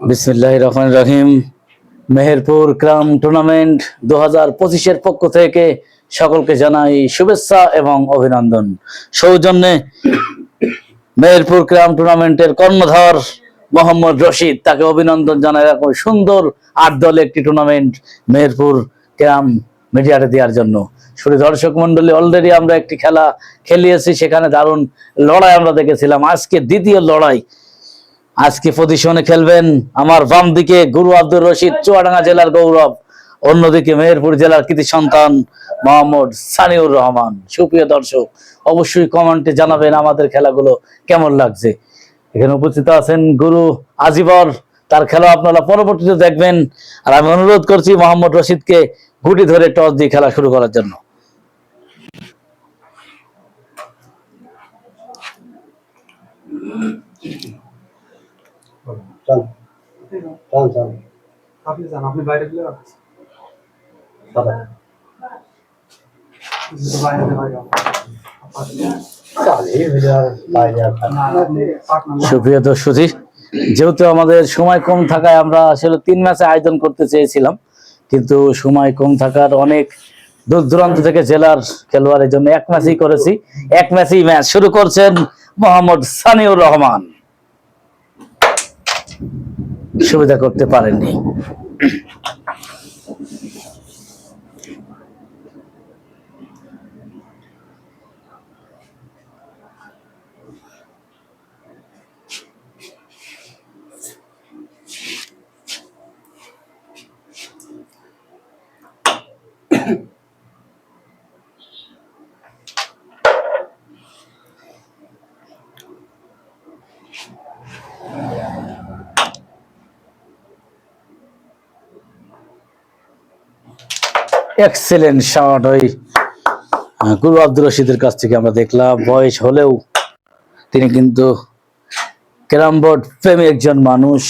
বিসমিল্লাহ রহমান রহিম। মেহেরপুর ক্রাম টুর্নামেন্ট দু হাজার পঁচিশের পক্ষ থেকে সকলকে জানাই শুভেচ্ছা এবং অভিনন্দন। সৌজন্যে মেহেরপুর ক্রাম টুর্নামেন্টের কর্ণধার মোহাম্মদ রশিদ, তাকে অভিনন্দন জানাই। এরকম সুন্দর আট দলে একটি টুর্নামেন্ট মেহেরপুর ক্রাম মিডিয়াতে দেওয়ার জন্য। শুধু দর্শক মন্ডলী অলরেডি আমরা একটি খেলা খেলিয়েছি, সেখানে দারুণ লড়াই আমরা দেখেছিলাম। আজকে দ্বিতীয় লড়াই আজকে পজিশনে খেলবেন আমার বাম দিকে গুরু আব্দুর রশিদ, চুয়াডাঙ্গা জেলার গৌরব, অন্যদিকে মেহেরপুর জেলার কৃতি সন্তান মোহাম্মদ সানিউর রহমান। সুপ্রিয় দর্শক, অবশ্যই কমেন্টে জানাবেন আমাদের খেলাগুলো কেমন লাগছে। এখানে উপস্থিত আছেন গুরু আজিবর, তার খেলা আপনারা পরবর্তীতে দেখবেন। আর আমি অনুরোধ করছি মোহাম্মদ রশিদকে গুটি ধরে টস দিয়ে খেলা শুরু করার জন্য। চল চল চল আপনি যান আপনি বাইরে গেলে দাদা। সুপ্রিয় দর্শকী যেহেতু আমাদের সময় কম থাকায় আমরা আসলে তিন ম্যাচে আয়োজন করতে চেয়েছিলাম কিন্তু সময় কম থাকার অনেক দূর দূরান্ত থেকে জেলার খেলোয়াড়ের জন্য এক ম্যাচই করেছি। এক ম্যাচই ম্যাচ শুরু করছেন মোহাম্মদ সানিউর রহমান। সুবিধা করতে পারেননি। এক্সেলেন্ট শট ওই গুরু আব্দুর রশিদের কাছ থেকে আমরা দেখলাম। বয়স হলেও তিনি কিন্তু ক্যারাম বোর্ড প্রেমী একজন মানুষ।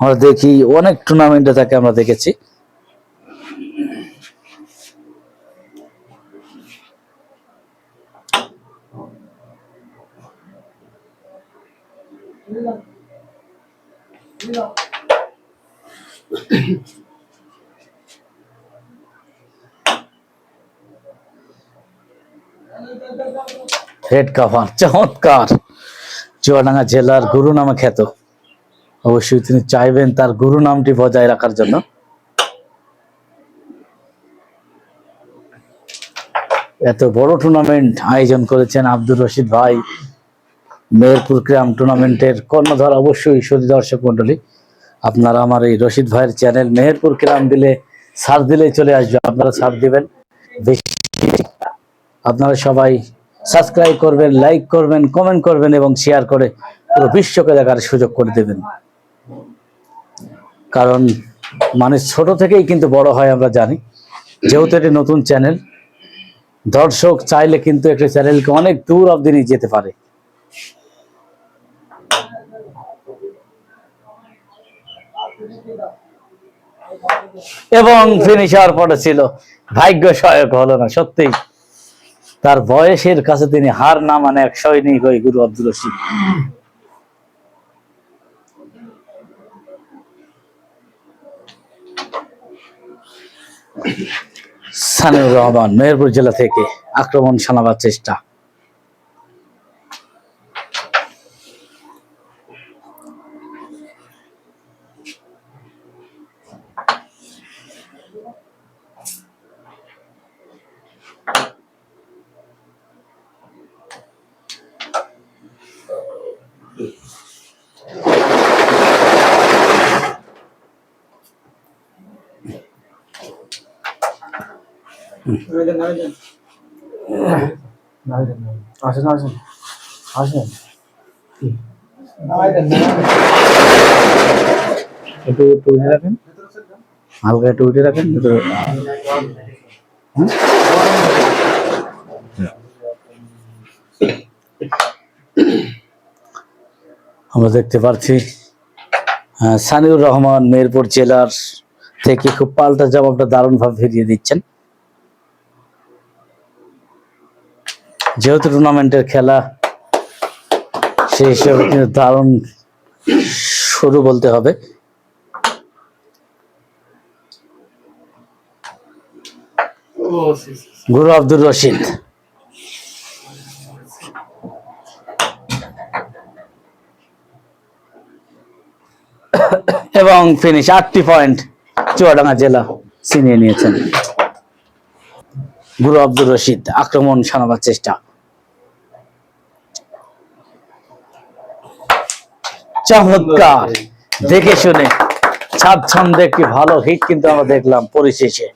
আমরা দেখি অনেক টুর্নামেন্টে তাকে আমরা দেখেছি। হেড কাভার চমৎকার। চুয়াডাঙ্গা জেলার গুরু নামে খ্যাত। অবশ্যই তিনি চাইবেন তার গুরু নামটি বজায় রাখার জন্য। এত বড় টুর্নামেন্ট আয়োজন করেছেন আব্দুর রশিদ ভাই। মেহেরপুর ক্রাম টুর্নামেন্টের কর্ণধার অবশ্যই সুদী দর্শক মন্ডলী আপনারা আমার এই রশিদ ভাইয়ের চ্যানেল মেহেরপুর ক্রাম দিলে সার দিলেই চলে আসবে। আপনারা ছাড় দিবেন। বেশি আপনারা সবাই সাবস্ক্রাইব করবেন, লাইক করবেন, কমেন্ট করবেন এবং শেয়ার করে পুরো বিশ্বকে দেখার সুযোগ করে দেবেন। কারণ মানুষ ছোট থেকেই কিন্তু বড় হয় আমরা জানি। যেহেতু এটি নতুন চ্যানেল দর্শক চাইলে কিন্তু একটা চ্যানেলকে অনেক দূর অবধি নিয়ে যেতে পারে। এবং ফিনিশ হওয়ার পরে ছিল ভাগ্য সহায়ক হলো না, সত্যিই। তার বয়সের কাছে তিনি হার না মানে এক সৈনিক ওই গুরু আব্দুল রশিদ। সানিউর রহমান, মেহেরপুর জেলা থেকে আক্রমণ শোনাবার চেষ্টা নামিয়ে দেন নামিয়ে দেন নামিয়ে দেন আসেন আসেন একটু উঠে রাখেন। হালকা একটু আমরা দেখতে পাচ্ছি সানিউর রহমান মেহেরপুর জেলার থেকে খুব পাল্টা জবাবটা দারুণভাবে ফিরিয়ে দিচ্ছেন। যেহেতু টুর্নামেন্টের খেলা সেই হিসেবে দারুণ শুরু বলতে হবে। গুরু আব্দুর রশিদ। এবং ফিনিশ আটটি পয়েন্ট চুয়াডাঙ্গা জেলা ছিনিয়ে নিয়েছেন। গুরু আব্দুর রশিদ, আক্রমণ সানাবার চেষ্টা। চমৎকার। দেখে শুনে। স্বাচ্ছন্দ্যে একটি ভালো হিট কিন্তু আমরা দেখলাম পরিশেষে।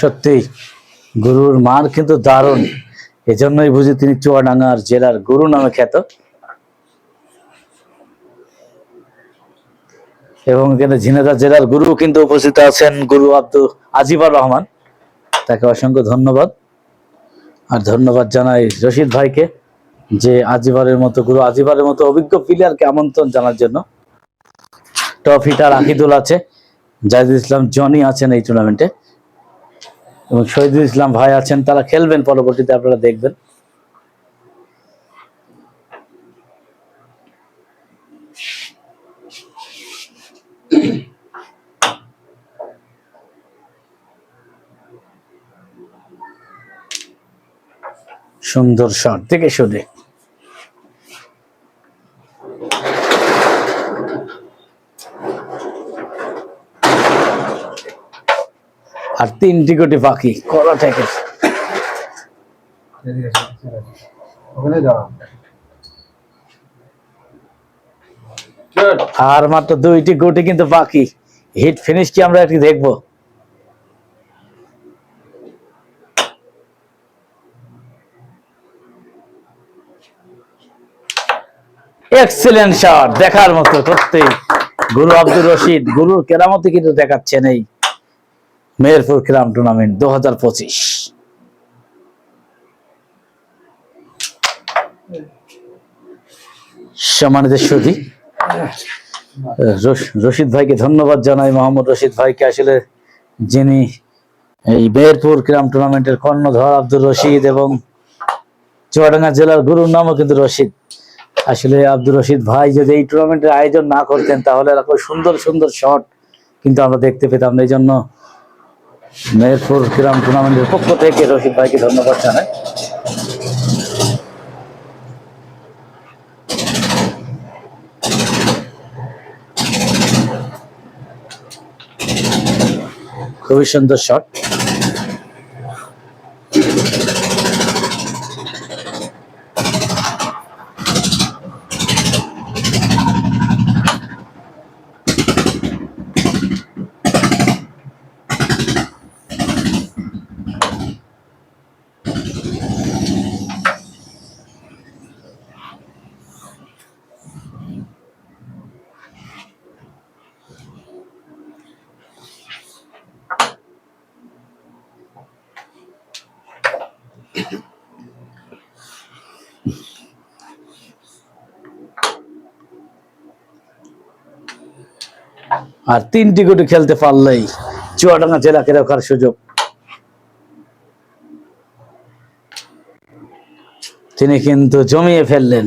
সত্যি গুরুর মান কিন্তু দারুণ। এজন্যই বুঝি তিনি চুয়াডাঙ্গার জেলার গুরু নামে খ্যাত। এবং এখানে ঝিনাইদহ জেলার গুরু কিন্তু উপস্থিত আছেন গুরু আব্দুল আজিবর রহমান। তাকে অসংখ্য ধন্যবাদ। আর ধন্যবাদ জানাই রশিদ ভাইকে যে আজিবারের মতো, গুরু আজিবারের মতো অভিজ্ঞ প্লেয়ারকে আমন্ত্রণ জানার জন্য। টপ হিটার আকিদুল আছে, জাহিদুল ইসলাম জনি আছেন এই টুর্নামেন্টে এবং শহীদুল ইসলাম ভাই আছেন, তারা খেলবেন, পরবর্তীতে আপনারা দেখবেন। সুন্দর শট থেকে শুনে আর তিনটি কোটি পাখি কলা থেকে। আর মাত্র দুইটি গুটি কিন্তু বাকি। হিট ফিনিশ কি আমরা একটি দেখব? এক্সিলেন্ট শট দেখার মতো সত্যি গুরু আব্দুর রশিদ গুরুর কেরামতি কিন্তু দেখাচ্ছেন এই মেহেরপুর ক্রাম টুর্নামেন্ট দু হাজার পঁচিশ। সম্মানিত রশিদ ভাইকে ধন্যবাদ জানাই, মোহাম্মদ রশিদ ভাইকে আসলে যিনি এই মেহেরপুর ক্রাম টুর্নামেন্টের কর্ণধর আব্দুর রশিদ এবং চুয়াডাঙ্গা জেলার গুরুর নামও কিন্তু রশিদ। আসলে আব্দুর রশিদ ভাই যদি এই টুর্নামেন্টের আয়োজন না করতেন, তাহলে এরকম সুন্দর সুন্দর শট কিন্তু আমরা দেখতে পেতাম এই জন্য মেহেরপুর ক্রাম টুর্নামেন্টের পক্ষ থেকে রশিদ ভাইকে ধন্যবাদ জানাই। খুবই সুন্দর শট আর তিনটি গুটি খেলতে পারলেই চুয়াডাঙ্গা জেলাকে রাখার সুযোগ। তিনি কিন্তু জমিয়ে ফেললেন।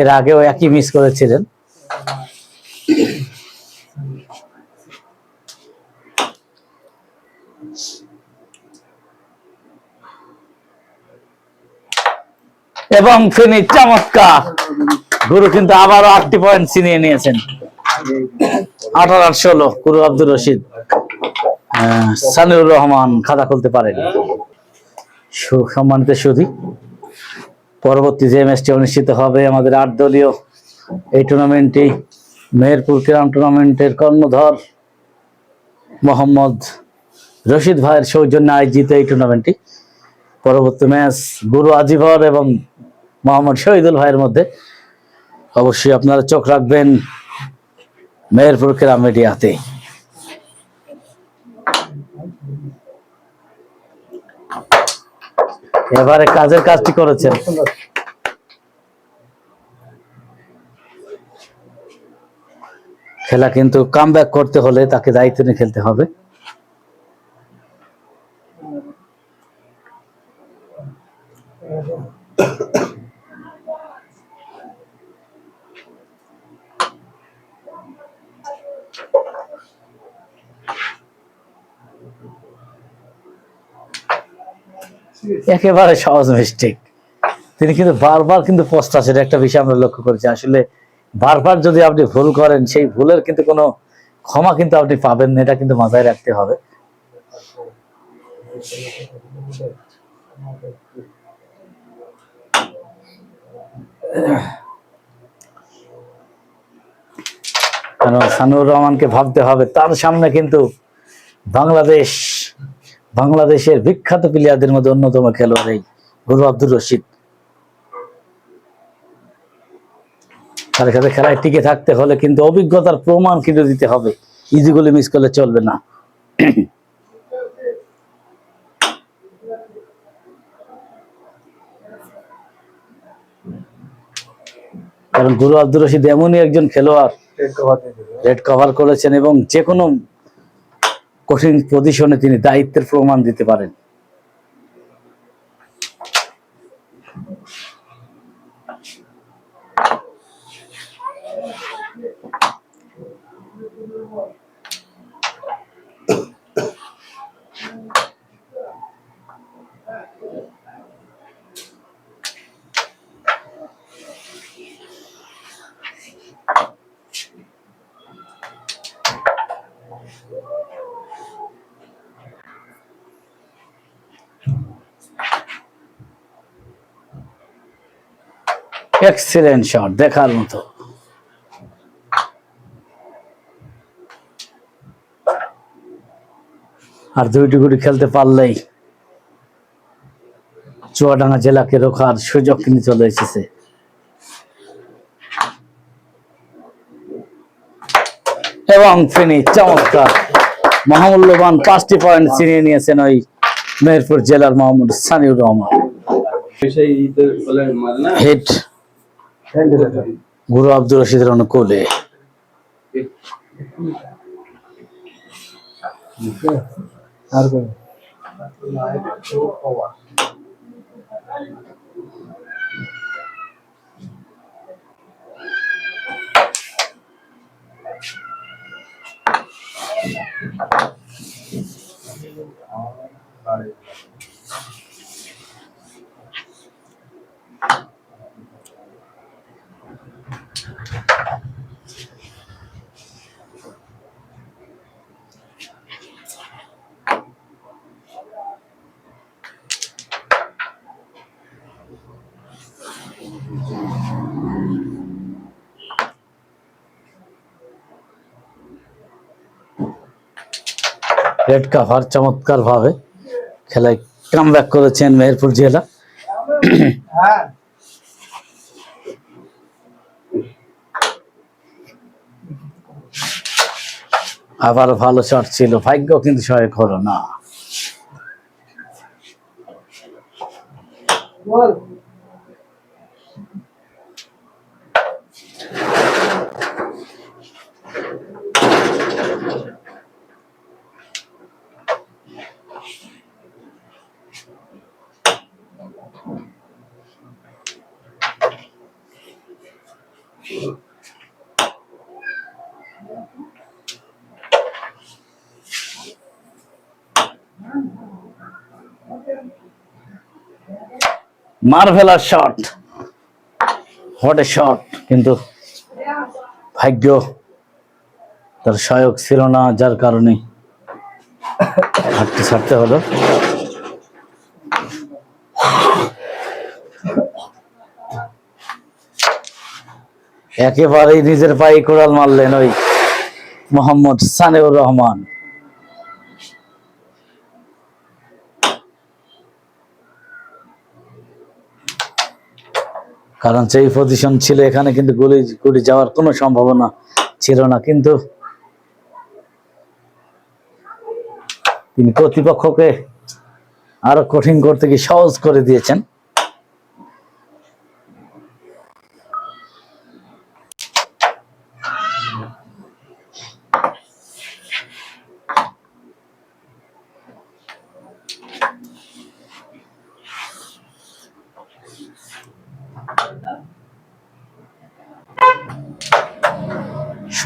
এর আগেও একই মিস করেছিলেন। এবং ফিনি চমৎকার। গুরু কিন্তু আবারও আটটি পয়েন্ট ছিনিয়ে নিয়েছেন। আঠারো আট ষোলো গুরু আব্দুর রশিদ। সানিউর রহমান খাতা খুলতে পারেন। সু- সম্মানিত সুধী, পরবর্তী যে ম্যাচটি অনুষ্ঠিত হবে আমাদের আট দলীয় এই টুর্নামেন্টটি মেহেরপুর ক্রাম টুর্নামেন্টের কর্ণধর মোহাম্মদ রশিদ ভাইয়ের সৌজন্যে আয়োজিত এই টুর্নামেন্টটি পরবর্তী ম্যাচ গুরু আজিবর এবং মোহাম্মদ শহীদুল ভাইয়ের মধ্যে। অবশ্যই আপনারা চোখ রাখবেন মেহেরপুর ক্রাম মিডিয়াতে। এবারে কাজের কাজটি করেছেন। খেলা কিন্তু কাম করতে হলে তাকে দায়িত্ব নিয়ে খেলতে হবে। একেবারে সহজ মিস্টেক তিনি কিন্তু বারবার কিন্তু পস্তাছেন একটা বিষয় আমরা লক্ষ্য করেছি। আসলে বারবার যদি আপনি ভুল করেন, সেই ভুলের কিন্তু কোনো ক্ষমা কিন্তু আপনি পাবেন না, এটা কিন্তু মাথায় রাখতে হবে। সানুর রহমানকে ভাবতে হবে, তার সামনে কিন্তু বাংলাদেশ বাংলাদেশের বিখ্যাত প্লেয়ারদের মধ্যে অন্যতম খেলোয়াড় এই গুরু আব্দুর রশিদ। তার কাছে খেলায় টিকে থাকতে হলে কিন্তু অভিজ্ঞতার প্রমাণ কিন্তু দিতে হবে। ইজিগুলি মিস করলে চলবে না। কারণ গুরু আব্দুর রশিদ এমনই একজন খেলোয়াড় রেড কভার করেছেন এবং যে কোনো কঠিন পজিশনে তিনি দায়িত্বের প্রমাণ দিতে পারেন। এক্সিলেন্ট শট দেখার মতো। আর দুইটি গুটি খেলতে পারলেই চুয়াডাঙ্গা জেলাকে রোখার সুযোগ কিন্তু চলে এসেছে। এবং তিনি চমৎকার মহামূল্যবান পাঁচটি পয়েন্ট ছিনিয়ে নিয়েছেন ওই মেহেরপুর জেলার মোহাম্মদ সানিউর রহমান। মানে হিট গুরু আব্দুর রশিদের অনুকূলে। আর রেড কাভার চমৎকার ভাবে খেলায় কাম ব্যাক করেছেন মেহেরপুর জেলা। আবার ভালো শট ছিল, ভাগ্য কিন্তু সহায়ক হলো না। Marvellous shot what a shot কিন্তু ভাগ্য তার সহায়ক ছিল না, যার কারণে হাঁটতে ছাড়তে হলো। একেবারেই নিজের পায়ে কোড়াল মারলেন ওই মোহাম্মদ সানেউর রহমান। কারণ সেই পজিশন ছিল এখানে কিন্তু গুলি গুলি যাওয়ার কোনো সম্ভাবনা ছিল না। কিন্তু তিনি কর্তৃপক্ষকে আরও কঠিন করতে গিয়ে সহজ করে দিয়েছেন।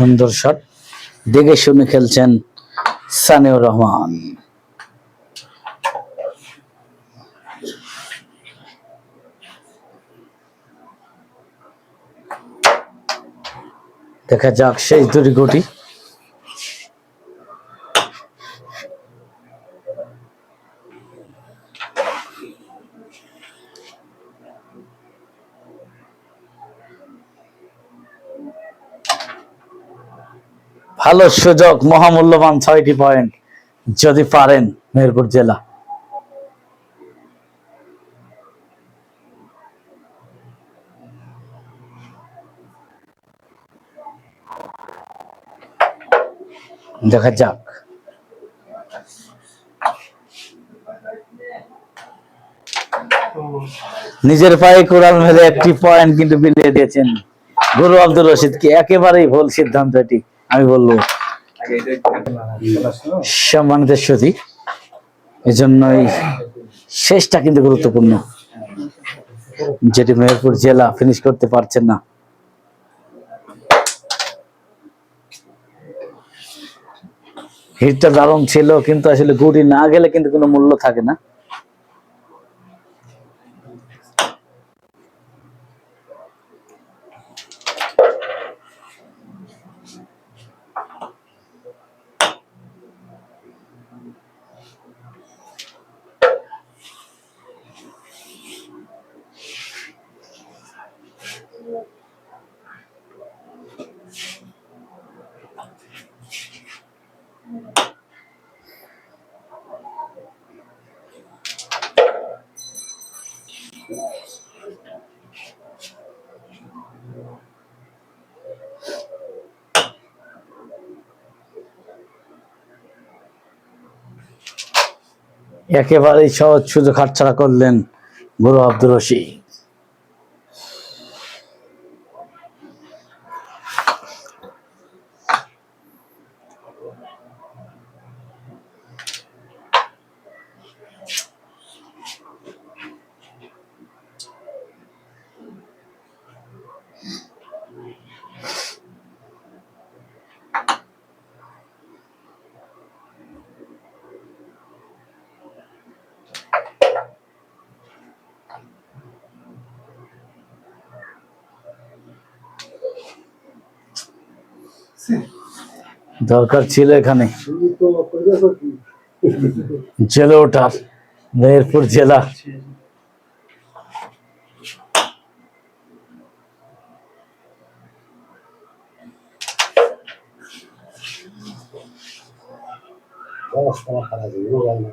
সুন্দর শট দেখে শুনে খেলছেন সানিউর রহমান। দেখা যাক শেষ দুটি গুটি ভালো সুযোগ, মহামূল্যবান ছয়টি পয়েন্ট যদি পারেন মেহেরপুর জেলা। দেখা যাক। নিজের পায়ে কোড়াল মেরে একটি পয়েন্ট কিন্তু বিলিয়ে দিয়েছেন গুরু আব্দুল রশিদ কি একেবারেই ভুল সিদ্ধান্ত এটি আমি বলব শুরু সম্মানিত সতী। এজন্যই শেষটা কিন্তু গুরুত্বপূর্ণ। যেটি মেহেরপুর জেলা ফিনিশ করতে পারছেন না। হিটটা দারুণ ছিল কিন্তু আসলে গুড়ি না গেলে কিন্তু কোনো মূল্য থাকে না। একেবারেই সহজ সুযোগ হাতছাড়া করলেন গুরু আব্দুর রশিদ। দরকার ছিল এখানে। জেলে ওঠার মেহেরপুর জেলা। অবস্থা খারাপ হয়ে গেল না কখন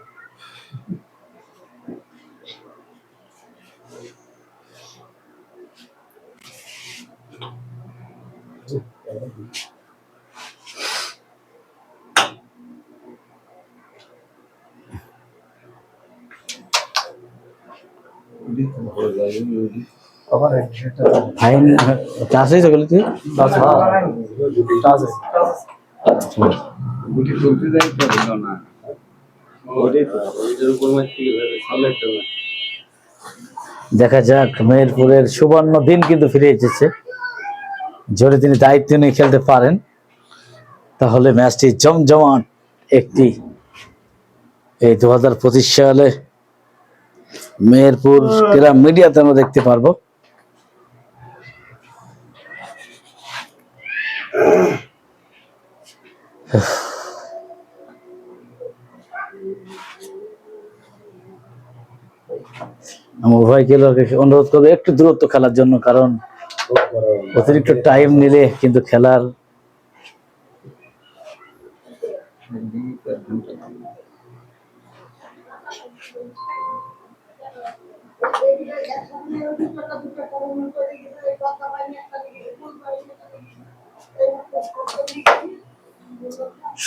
এটা ফাইন ক্লাস হয়েছে গেলে তুই টাচ গুটি চলতে যাই তো হলো না ওইটাই তো ওইটার উপর মাছ থেকে দেখা যাক মেহেরপুরের সুবর্ণ দিন কিন্তু ফিরে এসেছে। যদি তিনি দায়িত্ব নিয়ে খেলতে পারেন তাহলে ম্যাচটি জমজমাট একটি। এই দু হাজার পঁচিশ সালে মেহেরপুর গ্রাম মিডিয়াতে আমরা দেখতে পারব। আমি উভয় খেলোয়াড়কে অনুরোধ করব একটু দূরত্ব খেলার জন্য কারণ অতিরিক্ত টাইম নিলে কিন্তু খেলার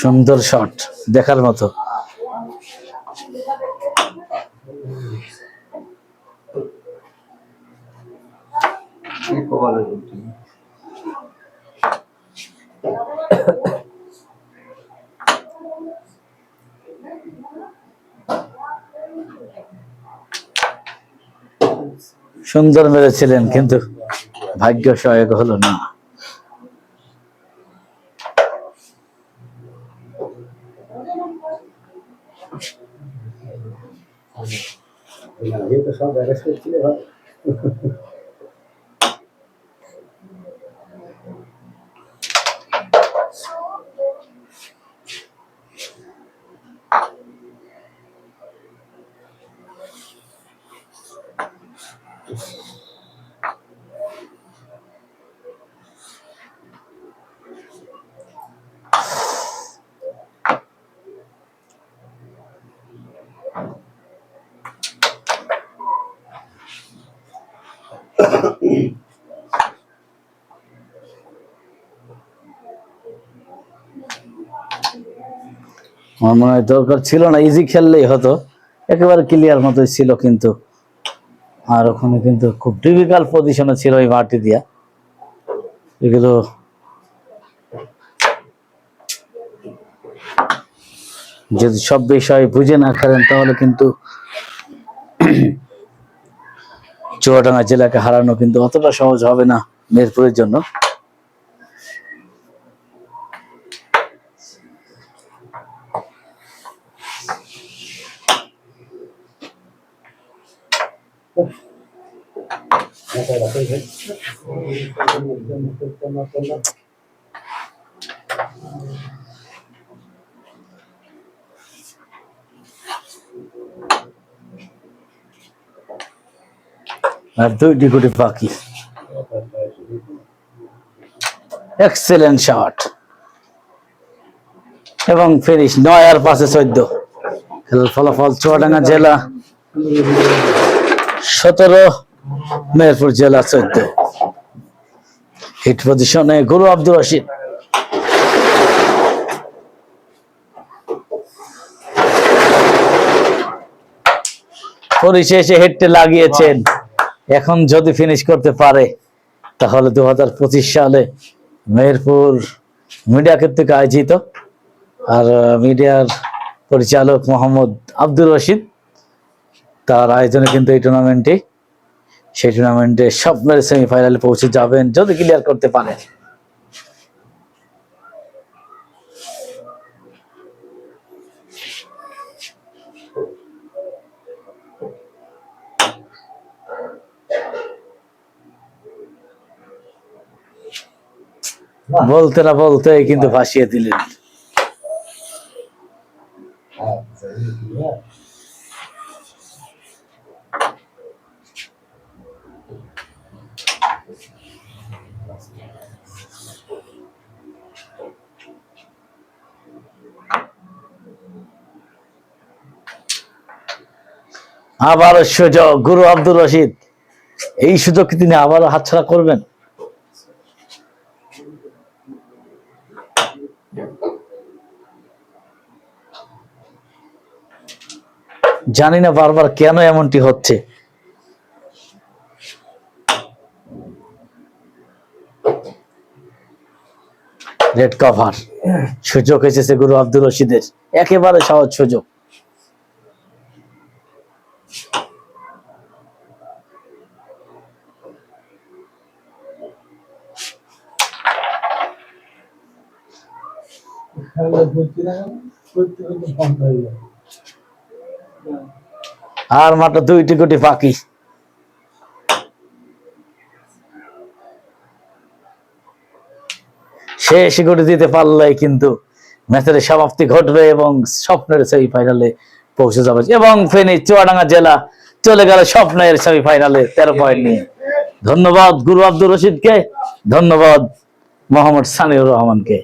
সুন্দর শট দেখার মতো। সুন্দর মেরেছিলেন কিন্তু ভাগ্য সহায়ক হলো না। আমার মনে হয় দরকার ছিল না ইজি খেললেই হতো। একেবারে ক্লিয়ার মতোই ছিল কিন্তু। আর ওখানে কিন্তু খুব ডিফিকাল্ট পজিশনে ছিল ওই মাটি দিয়া। এগুলো যদি সব বিষয় বুঝে না খেলেন, তাহলে কিন্তু চুয়াডাঙ্গা জেলাকে হারানো কিন্তু অতটা সহজ হবে না মেহেরপুরের জন্য। আর দুইটি গুটি বাকি। এক্সেলেন্ট শট এবং ফিনিশ নয় আর পাশে চোদ্দ। ফলাফল চুয়াডাঙ্গা জেলা সতেরো। মেহেরপুর জেলা চোদ্দ। হিট পজিশনে গুরু আব্দুর রশিদ। পরিশেষে হেডটে লাগিয়েছেন। এখন যদি ফিনিশ করতে পারে, তাহলে দু হাজার পঁচিশ সালে মেহেরপুর মিডিয়া কর্তৃক আয়োজিত। আর মিডিয়ার পরিচালক মোহাম্মদ আব্দুর রশিদ, তার আয়োজনে কিন্তু এই টুর্নামেন্টটি সেই টুর্নামেন্টে স্বপ্নের সেমিফাইনালে পৌঁছে যাবেন যদি ক্লিয়ার করতে পারে বলতে না বলতে কিন্তু ভাসিয়ে দিলেন। আবারও সুযোগ, গুরু আব্দুর রশিদ। এই সুযোগ কি তিনি আবারও হাতছাড়া করবেন। জানি না বারবার কেন এমনটি হচ্ছে। Red cover. সুযোগ এসেছে গুরু আব্দুল রশিদের। একেবারে সহজ সুযোগ। আর মাত্র দুইটি কোটি বাকি। শেষ কোটি দিতে পারলেই কিন্তু ম্যাচের সমাপ্তি ঘটবে এবং স্বপ্নের সেমিফাইনালে পৌঁছে যাবে। এবং ফেনী চুয়াডাঙ্গা জেলা চলে গেল স্বপ্নের সেমিফাইনালে তেরো পয়েন্ট নিয়ে। ধন্যবাদ গুরু আব্দুর রশিদকে, ধন্যবাদ মোহাম্মদ সানিউর রহমানকে।